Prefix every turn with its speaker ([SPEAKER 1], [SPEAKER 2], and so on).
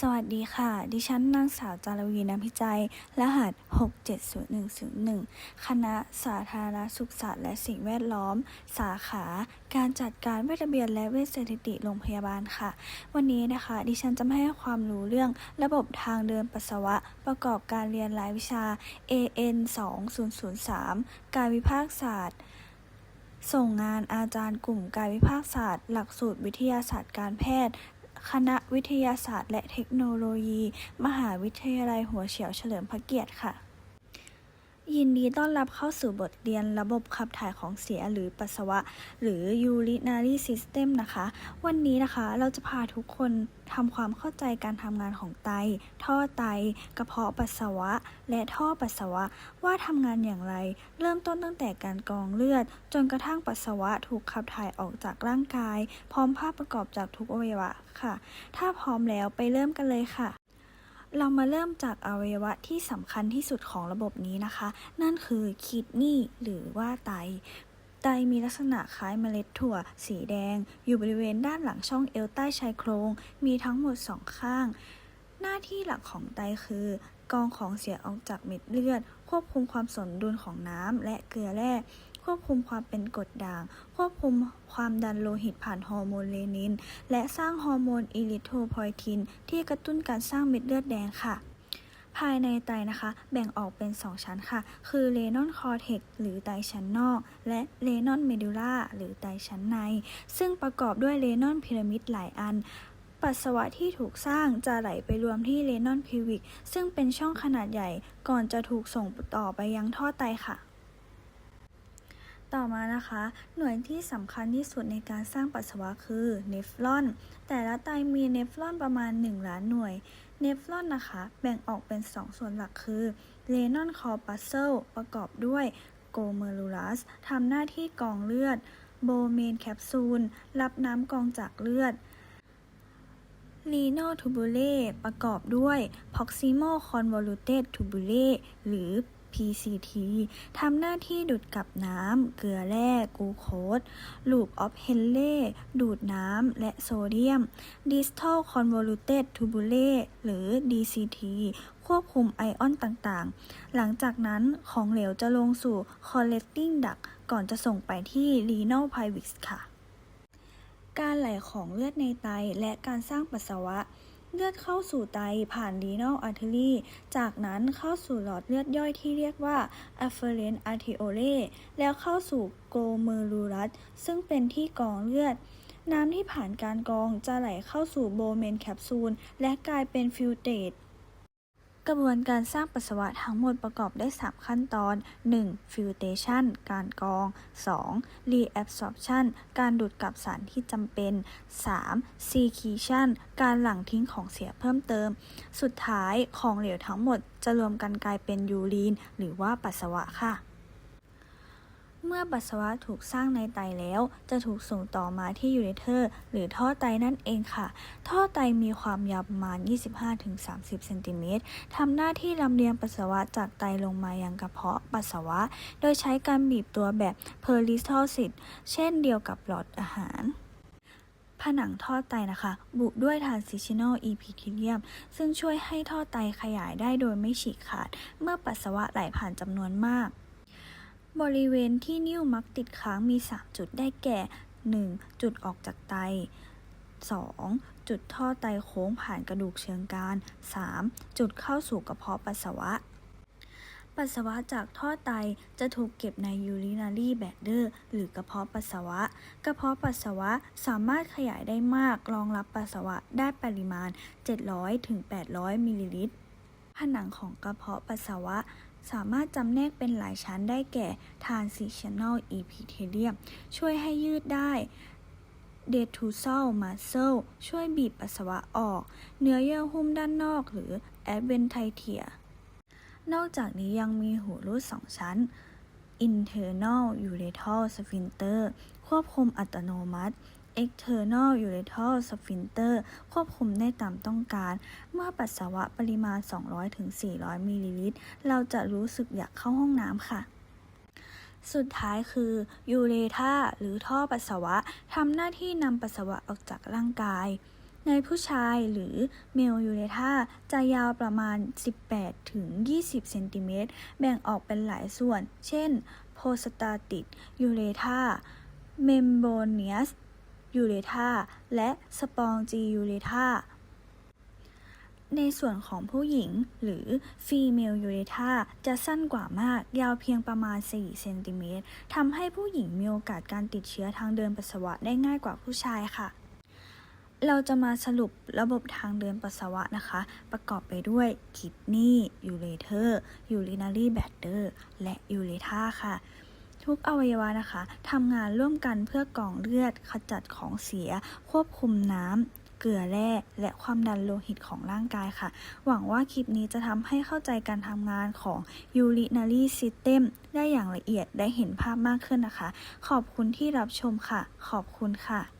[SPEAKER 1] สวัสดีค่ะ ดิฉันนางสาวจารวีน้ำพิจัย รหัส 670101 คณะสาธารณสุขศาสตร์และสิ่งแวดล้อม สาขา การจัดการเวชระเบียนและเวชสถิติโรงพยาบาลค่ะ วันนี้นะคะ ดิฉันจะมาให้ความรู้เรื่องระบบทางเดินปัสสาวะ ประกอบการเรียนรายวิชา AN 2003 การวิภาคศาสตร์ส่งงานอาจารย์กลุ่มการวิภาคศาสตร์ หลักสูตรวิทยาศาสตร์การแพทย์ คณะวิทยาศาสตร์และเทคโนโลยี มหาวิทยาลัยหัวเฉียวเฉลิมพระเกียรติค่ะ ยินดีต้อนรับเข้าสู่บทเรียนระบบขับถ่ายของเสียหรือปัสสาวะ หรือ urinary system นะคะ วันนี้นะคะเราจะพาทุกคนทำความเข้าใจการทำงานของไต ท่อไต กระเพาะปัสสาวะ และท่อปัสสาวะ ว่าทำงานอย่างไร เริ่มต้นตั้งแต่การกรองเลือด จนกระทั่งปัสสาวะถูกขับถ่ายออกจากร่างกาย พร้อมภาพประกอบจากทุกอวัยวะค่ะ ถ้าพร้อมแล้วไปเริ่มกันเลยค่ะ เรามาเริ่มจากอวัยวะที่สำคัญที่สุดของระบบนี้นะคะ นั่นคือคิดนี่หรือว่าไต ไตมีลักษณะคล้ายเมล็ดถั่ว สีแดง อยู่บริเวณด้านหลังช่องเอวใต้ชายโครง มีทั้งหมดสองข้าง หน้าที่หลักของไตคือกองของเสียออกจากเม็ดเลือด ควบคุมความสมดุลของน้ำและเกลือแร่ ควบคุมความเป็นกรดด่าง ควบคุมความดันโลหิตผ่านฮอร์โมนเลนิน และสร้างฮอร์โมนอิริโทรพอยทิน ที่กระตุ้นการสร้างเม็ดเลือดแดงค่ะภายในไตนะคะแบ่งออกเป็น 2 ชั้นค่ะ คือเลนอนคอเทกหรือไตชั้นนอก และเลนอนเมดูล่าหรือไตชั้นใน ซึ่งประกอบด้วยเลนอนพีระมิดหลายอัน ปัสสาวะที่ถูกสร้างจะไหลไปรวมที่เลนอนพิวิก ซึ่งเป็นช่องขนาดใหญ่ก่อนจะถูกส่งต่อไปยังท่อไตค่ะ ต่อมานะคะ หน่วยที่สำคัญที่สุดในการสร้างปัสสาวะคือเนฟลอน แต่ละไตมีเนฟลอนประมาณ 1 ล้านหน่วย เนฟลอนนะคะ แบ่งออกเป็น 2 ส่วนหลักคือเลนอนคอปัสเซลประกอบด้วยโกเมรูลัสทำหน้าที่กองเลือด โบเมนแคปซูล รับน้ำกองจากเลือดลีโนทูบูเล่ประกอบด้วย Proximal Convoluted Tubule หรือ PCT ทำหน้าที่ดูดกับน้ำ เกลือแร่กูโคส Loop of Henle ดูดน้ำ และโซเดียม Distal Convoluted Tubule หรือ DCT ควบคุมไอออนต่างๆ หลังจากนั้นของเหลวจะลงสู่ Collecting Duct ก่อนจะส่งไปที่ Renal Pelvis ค่ะ การไหลของเลือดในไตและการสร้างปัสสาวะ เลือดเข้าสู่ไตผ่าน renal artery จากนั้นเข้าสู่หลอดเลือดย่อยที่เรียกว่า afferent arteriole แล้วเข้าสู่ glomerulus ซึ่งเป็นที่กรองเลือด น้ำที่ผ่านการกรองจะไหลเข้าสู่โบเมนแคปซูลและกลายเป็นฟิลเตต กระบวนการสร้างปัสสาวะทั้งหมดประกอบได้ 3 ขั้นตอน 1. filtration การกรอง 2. reabsorption การดูดกลับสารที่จำเป็น 3. secretion การหลั่งทิ้งของเสียเพิ่มเติม สุดท้ายของเหลวทั้งหมดจะรวมกันกลายเป็นยูรีน หรือว่าปัสสาวะค่ะ เมื่อปัสสาวะถูกสร้างในไตแล้ว จะถูกส่งต่อมาที่ยูเรเทอร์ หรือท่อไตนั่นเองค่ะ ท่อไตมีความยาวประมาณ 25-30 เซนติเมตรทำหน้าที่ลำเลียงปัสสาวะจากไตลงมายังกระเพาะปัสสาวะ โดยใช้การบีบตัวแบบเพอร์ลิสทอซิสเช่นเดียวกับหลอดอาหารผนังท่อไตนะคะ บุด้วย transitional epithelium ซึ่งช่วยให้ท่อไตขยายได้โดยไม่ฉีกขาด เมื่อปัสสาวะไหลผ่านจำนวนมาก บริเวณที่นิ้วมักติดค้างมี 3 จุดได้แก่ 1. จุดออกจากไต 2. จุดท่อไตโค้งผ่านกระดูกเชิงกราน 3. จุดเข้าสู่กระเพาะปัสสาวะ ปัสสาวะจากท่อไตจะถูกเก็บใน urinary bladder หรือกระเพาะปัสสาวะ กระเพาะปัสสาวะสามารถขยายได้มากรองรับปัสสาวะได้ปริมาณ 700-800 มิลลิลิตรผนังของกระเพาะปัสสาวะ สามารถจำแนกเป็นหลายชั้นได้แก่ transitional epithelium ช่วยให้ยืดได้ Detrusal muscle ช่วยบีบปัสสาวะออก เนื้อเยื่อหุ้มด้านนอกหรือ adventitia นอกจากนี้ยังมีหูรูดสองชั้น internal urethral sphincter ควบคุมอัตโนมัติ external urethral sphincter ควบคุมได้ตามต้องการ เมื่อปัสสาวะปริมาณ 200-400 มิลลิลิตร เราจะรู้สึกอยากเข้าห้องน้ำค่ะสุดท้ายคือยูเรธาหรือท่อปัสสาวะทำหน้าที่นำปัสสาวะออกจากร่างกาย ในผู้ชายหรือเมลยูเรธาจะยาวประมาณ 18 ถึง 20 เซนติเมตร แบ่งออกเป็นหลายส่วน เช่น โพสตาติกยูเรธาเมมโบเนียส ยูเรธาและสปองจียูเรธาในส่วนของผู้หญิงหรือฟีเมลยูเรธาจะสั้นกว่ามาก ยาวเพียงประมาณ 4 เซนติเมตรทำให้ผู้หญิงมีโอกาสการติดเชื้อทางเดินปัสสาวะได้ง่ายกว่าผู้ชายค่ะ เราจะมาสรุประบบทางเดินปัสสาวะนะคะ ประกอบไปด้วยคิดนีย์ยูเรเทอร์ยูรินารีแบดเดอร์และยูเรธาค่ะ ทุกอวัยวะนะคะทำงานร่วมกันเพื่อกรองเลือดขจัดของเสีย ควบคุมน้ำเกลือแร่และความดันโลหิตของร่างกายค่ะ หวังว่าคลิปนี้จะทำให้เข้าใจการทำงานของ urinary system ได้อย่างละเอียดได้เห็นภาพมากขึ้นนะคะ ขอบคุณที่รับชมค่ะ ขอบคุณค่ะ